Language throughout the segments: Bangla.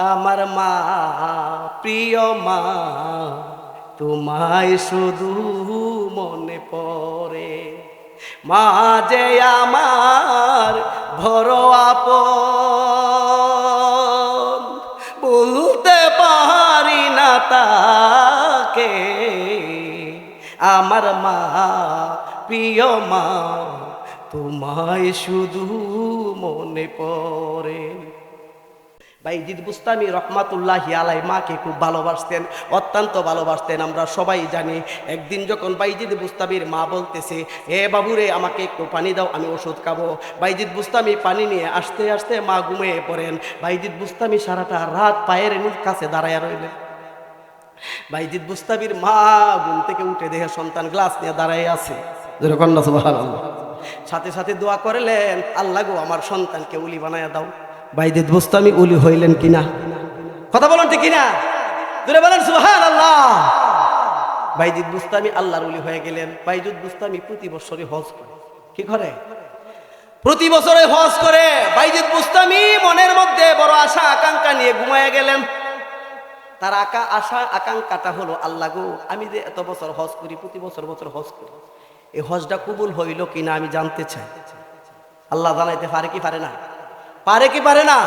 আমার মা, প্রিয় মা, তোমায় শুধু মনে পড়ে। মা যে আমার বড় আপন, বলতে পারি না তাকে। আমার মা, প্রিয় মা, তোমায় শুধু মনে পড়ে। বাইজিদ বুস্তামি রহমাতুল্লাহ আলাই মাকে খুব ভালোবাসতেন, অত্যন্ত ভালোবাসতেন, আমরা সবাই জানি। একদিন যখন বাইজিদ বুস্তামির মা বলতেছে, এ বাবুরে, আমাকে একটু পানি দাও, আমি ওষুধ খাব। বাইজিদ বুস্তামি পানি নিয়ে আসতে আসতে মা ঘুমিয়ে পড়েন। বাইজিদ বুস্তামি সারাটা রাত পায়ের নিচ কাছে দাঁড়ায় রইলেন বাইজিদ বুস্তাবির মা ঘুম থেকে উঠে দেখে সন্তান গ্লাস নিয়ে দাঁড়ায় আছে। সাথে সাথে দোয়া করলেন, আল্লাহ গো, আমার সন্তানকে উলি বানায় দাও। বাইজিদ বুস্তামি উলি হইলেন কিনা? কথা বলেন ঠিক কিনা? দূরে বলেন সুহান আল্লাহ বাইজিদ বুস্তামি আল্লাহর উলি হয়ে গেলেন। বাইজুদ বুস্তামি প্রতি বছরই হজ করে। কি করে? প্রতি বছরে হজ করে। বাইজিদ বুস্তামি মনের মধ্যে বড় আশা, আকাঙ্ক্ষা নিয়ে ঘুমায় গেলেন। তার আকা আশা, আকাঙ্ক্ষাটা হলো, আল্লাহ গো, আমি যে এত বছর হজ করি, প্রতি বছর বছর হজ করি। এই হজটা কবুল হইল কিনা আমি জানতে চাই। আল্লাহ জানাইতে পারে কি পারে না? পারে কি পারে না?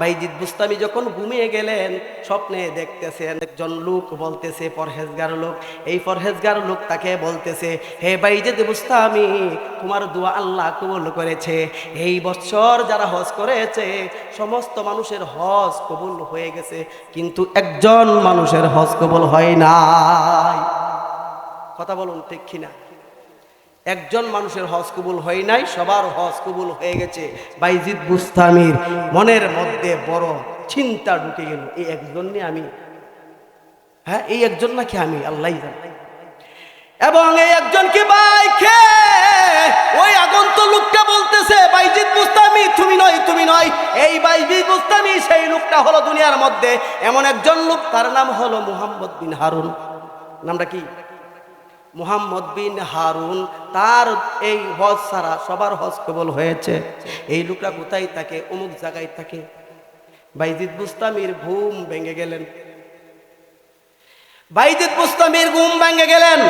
বাইজিদ বুস্তামি যখন ঘুমিয়ে গেলেন, স্বপ্নে দেখতেছেন একজন লোক বলতেছে, পরহেজগার লোক। এই পরহেজগার লোক তাকে বলতেছে, হে বাইজিদ বুস্তামি, তোমার দোয়া আল্লাহ কবুল করেছে। এই বছর যারা হজ করেছে, সমস্ত মানুষের হজ কবুল হয়ে গেছে, কিন্তু একজন মানুষের হজ কবুল হয় নাই। কথা বলুন ঠিক কিনা? একজন মানুষের হজ কবুল হয় নাই, সবার হজ কবুল হয়ে গেছে। বাইজিদ বুস্তামির, মনের মধ্যে বড় চিন্তা ঢুকে গেল, এই একজন নিয়ে আমি? হ্যাঁ এই একজন নাকি আমি? আল্লাহ এবং এই একজনকে বাইকে ওই আগন্ত লোকটা বলতেছে, বাইজিদ বুস্তামি, তুমি নয় তুমি নয়। এই বাইজিদ বুস্তামি, সেই লোকটা হলো দুনিয়ার মধ্যে। এমন একজন লোক, তার নাম হলো মুহাম্মদ বিন হারুন। নামটা কি? মুহাম্মদ বিন হারুন, তার এই হজ ছাড়া সবার হজ কেবল হয়েছে। এই লোকরা কোথায় থাকে? অমুক জায়গায় থাকে। বাইজিদ বুস্তামির ঘুম ভেঙে গেলেন। বাইজিদ বুস্তামির ঘুম ভেঙে গেলেন।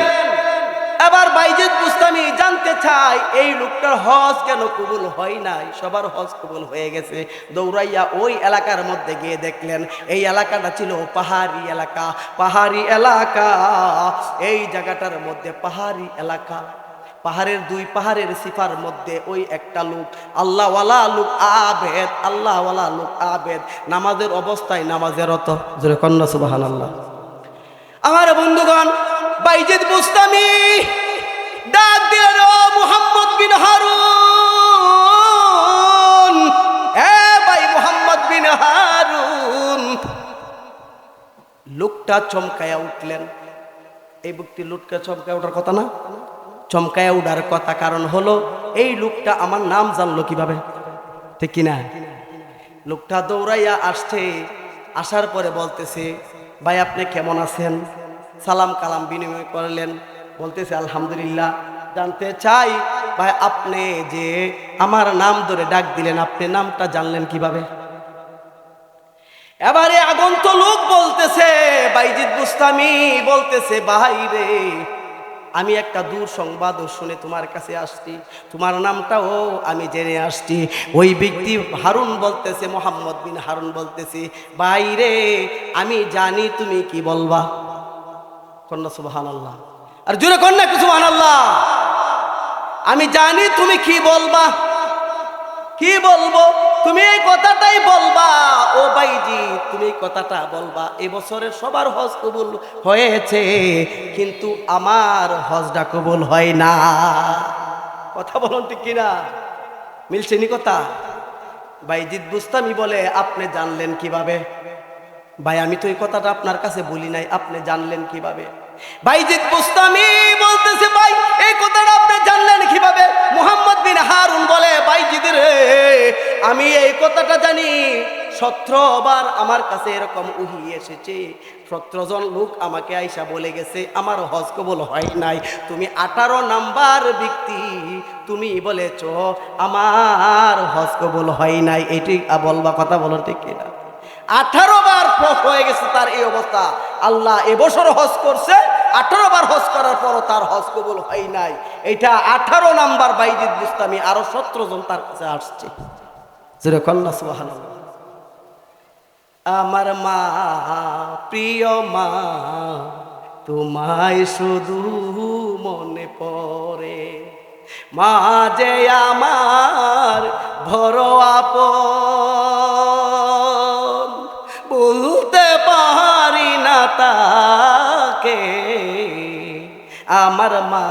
এবার বাইজিদ বুস্তামি জানতে চাই এই লোকটার হজ কেন কবুল হয় নাই? সবার হজ কবুল হয়ে গেছে। দৌড়াইয়া ওই এলাকার মধ্যে গিয়ে দেখলেন, এই এলাকাটা ছিল পাহাড়ি এলাকা পাহাড়ি এলাকা। এই জায়গাটার মধ্যে পাহাড়ি এলাকা। পাহাড়ের দুই পাহাড়ের সিফার মধ্যে ওই একটা লোক, আল্লাহওয়ালা লোক আবেদ, আল্লাহওয়ালা লোক আবেদ। নামাজের অবস্থায় নামাজের অত জোরে কন্যা সুবাহান আল্লাহ আমার বন্ধুগণ বাইজিদ মুস্তামি, ডাক দিলেন, ও মুহাম্মদ বিন হারুন, এ ভাই মুহাম্মদ বিন হারুন। লোকটা চমকায়া উঠলেন। এই ব্যক্তি লোকটা চমকায় ওঠার কথা না। চমকায়া উঠার কথা কারণ হলো, এই লোকটা আমার নাম জানলো কীভাবে? ঠিক কিনা? লোকটা দৌড়াইয়া আসছে, আসার পরে বলতেছে, ভাই, আপনি কেমন আছেন? সালাম কালাম বিনিময় করলেন। বলতেছে, আলহামদুলিল্লাহ, জানতে চাই, ভাই, আপনি যে আমার নাম ধরে ডাক দিলেন, আপনি নামটা জানলেন কীভাবে? এবারে আগন্ত লোক বলতেছে, বাইজিদ বুস্তামি বলতেছে, ভাই রে, আমি একটা দূর সংবাদ শুনে তোমার কাছে আসছি, তোমার নামটাও আমি জেনে আসছি। ওই ব্যক্তি হারুন বলতেছে, মোহাম্মদ বিন হারুন বলতেছে বাইরে আমি জানি তুমি কি বলবা। কন্যা সুবাহান আল্লাহ আর জুড়ে কন্যা কি সুবাহান আল্লাহ আমি জানি তুমি কি বলবা। কি বলব? তুমি এই কথাটাই বলবা। ও বাইজি, তুমি এই কথাটা বলবা। এবছরের সবার হজ কবুল হয়েছে, কিন্তু আমার হজটা কবুল হয় না। কথা বলুন ঠিক কিনা? মিলছে নি কথা? বাইজিৎ বুস্তামি বলে, আপনি জানলেন কীভাবে? ভাই, আমি তো এই কথাটা আপনার কাছে বলি নাই, আপনি জানলেন কীভাবে? বাইজিদ বুস্তামি বলতেছে, ভাই, এই কথাটা আপনি জানলেন কীভাবে? মোহাম্মদ বিন হারুন বলে, বাইজিদ রে, আমি এই কথাটা জানি। সতেরোবার আমার কাছে এরকম উহি এসেছে। সতেরো জন লোক আমাকে আইসা বলে গেছে, আমার হজ কবল হয় নাই। তুমি আঠারো নাম্বার ব্যক্তি। তুমি বলেছ, আমার হজ কবুল হয় নাই। এটি বলবা কথা বলো ঠিক কিনা আঠারো বার হয়ে গেছে তার এই অবস্থা। আল্লাহ এবছর হজ করছে, আঠারো বার হজ করার পরও তার হজ কবুল হয় নাই। এটা আঠারো নাম্বার বাইজিদ বুস্তামি আরও সতেরো জন তার কাছে আসছে। আমার মা, প্রিয় মা, তোমায় শুধু মনে পড়ে। মা যে আমার বড় আপন আমার মা,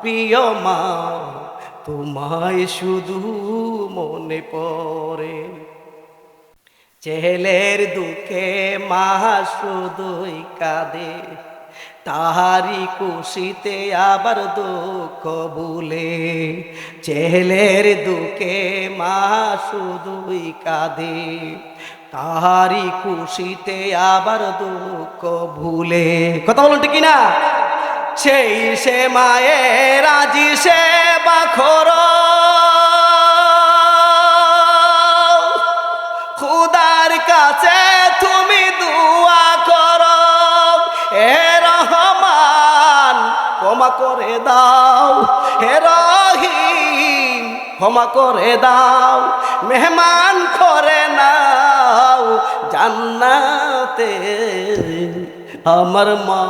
প্রিয় মা, তোমায় শুধু মনে পড়ে। ছেলের দুঃখে মা শুধুই কাঁদে তাহারি খুশিতে আবার দুঃখ ভুলে। ছেলের দুঃখে মা শুধুই কাঁদে তাহারি খুশিতে আবার দুঃখ ভুলে। কথা বলুন ঠিক না সেই সে মায়ের আজি সে বাখর। খুদার কাছে তুমি দুয়া করো। হে রহমান, ক্ষমা করে দাও। হে রহিম, ক্ষমা করে দাও। মেহমান করে নাও জান্নাতে। আমার মা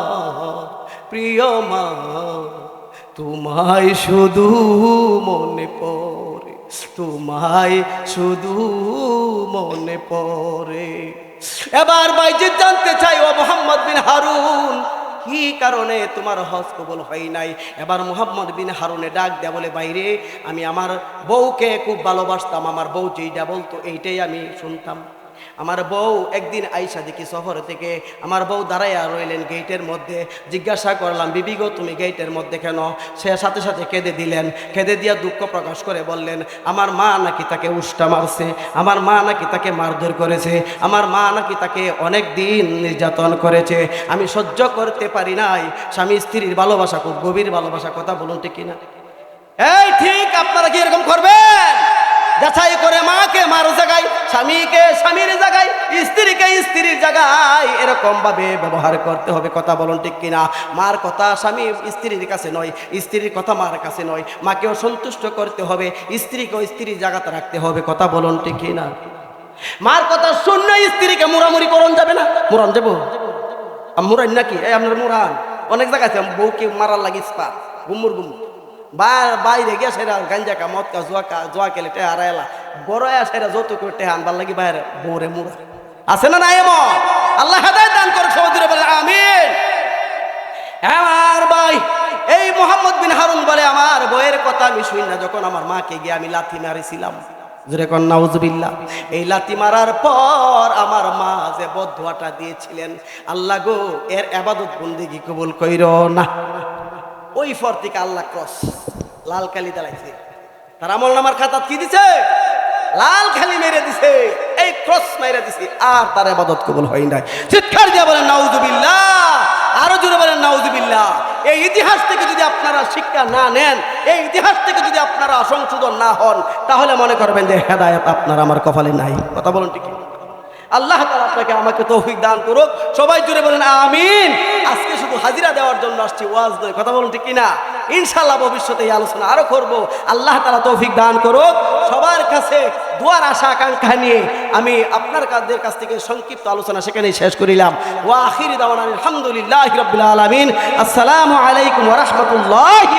প্রিয় মা, তোমায় শুধু মনে পড়ে, তোমায় শুধু মনে পড়ে। এবার বাইজিৎ জানতে চাই, ও মোহাম্মদ বিন হারুন, কি কারণে তোমার হজ কবল হয় নাই? এবার মোহাম্মদ বিন হারুনে ডাক দেয়া বলে, বাইরে, আমি আমার বউকে খুব ভালোবাসতাম, আমার বউ যেইটা বলতো, এইটাই আমি শুনতাম। আমার বউ একদিন আইসা দেখি শহর থেকে, আমার বউ দাঁড়াইয়া রইলেন গেটের মধ্যে। জিজ্ঞাসা করলাম, বিবি গো, তুমি গেটের মধ্যে কেন? সে সাথে সাথে কেঁদে দিলেন। কেঁদে দিয়া দুঃখ প্রকাশ করে বললেন, আমার মা নাকি তাকে উষ্টা মারছে, আমার মা নাকি তাকে মারধর করেছে, আমার মা নাকি তাকে অনেক দিন নির্যাতন করেছে। আমি সহ্য করতে পারি নাই, স্বামী স্ত্রীর ভালোবাসা খুব গভীর ভালোবাসা, কথা বলুন ঠিক কিনা? এই ঠিক, আপনারা কি এরকম করবেন? স্বামীকে স্বামীর জায়গায়, স্ত্রীকে স্ত্রীর জায়গায় এরকম ভাবে ব্যবহার করতে হবে। কথা বলুন ঠিক কিনা? মার কথা স্বামী স্ত্রীর কাছে নয়, স্ত্রীর কথা মার কাছে নয়। মাকেও সন্তুষ্ট করতে হবে, স্ত্রীকেও স্ত্রীর জায়গাতে রাখতে হবে। কথা বলুন ঠিক কিনা? মার কথা শূন্য স্ত্রীকে মুরামুরি করন যাবে না? মুরান যাব? মুরান নাকি? এই আপনার মুরান অনেক জায়গায় আছে বউকে মারার লাগে ইস্পাত। গুমুর গুমুর। বাইরে গিয়ে সেরা গাঞ্জা কা, মদ কা, জোয়া কা, জোয়া কেলে টেহা হারাইলা বড় সেরা যত করে টেহা আনবার লাগি বাইরে বউরে মুরা আছে না নাই এমন? আল্লাহ হেদায়ত দান করে সবাই বলে, আমিন। আমার ভাই, এই মোহাম্মদ বিন হারুন বলে, আমার বইয়ের কথা আমি শুনি না, যখন আমার মাকে গিয়ে আমি লাথি মারিছিলাম। জোরে কন এই লাথি মারার পর আমার মা যে বদুয়াটা দিয়েছিলেন, আল্লাহ গো, এর আবাদত বন্দিগি কবুল কইর না। ওই পর থেকে আল্লাহ ক্রস, লাল কালি দাঁড়াইছে তার আমল নামার খাতা কি দিছে? লাল খালি মেরে দিছে, এই ক্রস মেরে দিছে, আর তার আবাদত কবুল হয় নাই। চিৎকার দিয়ে বলেন, নাউজুবিল্লাহ। আরও জোরে বলেন, নাউজুবিল্লাহ। এই ইতিহাস থেকে যদি আপনারা শিক্ষা না নেন, এই ইতিহাস থেকে যদি আপনারা সংশোধন না হন, তাহলে মনে করবেন যে হেদায়ত আপনার আমার কপালে নাই। কথা বলুন ঠিক আল্লাহ তাআলা আপনাকে আমাকে তৌফিক দান করুক। সবাই জুড়ে বলেন, আমিন। আজকে শুধু হাজিরা দেওয়ার জন্য আসছি, ওয়াজ নয়, কথা বলুন ঠিক কিনা? ইনশাল্লাহ ভবিষ্যতে এই আলোচনা আরও করব। আল্লাহ তাআলা তৌফিক দান করুক। সবার কাছে দুয়ার আশা, আকাঙ্ক্ষা নিয়ে আমি আপনার কাদের কাছ থেকে সংক্ষিপ্ত আলোচনা সেখানেই শেষ করিলাম। ওয়া আখিরি দাওয়ানা আলহামদুলিল্লাহি রাব্বিল আলামিন। আসসালামু আলাইকুম রাহমাতুল্লাহি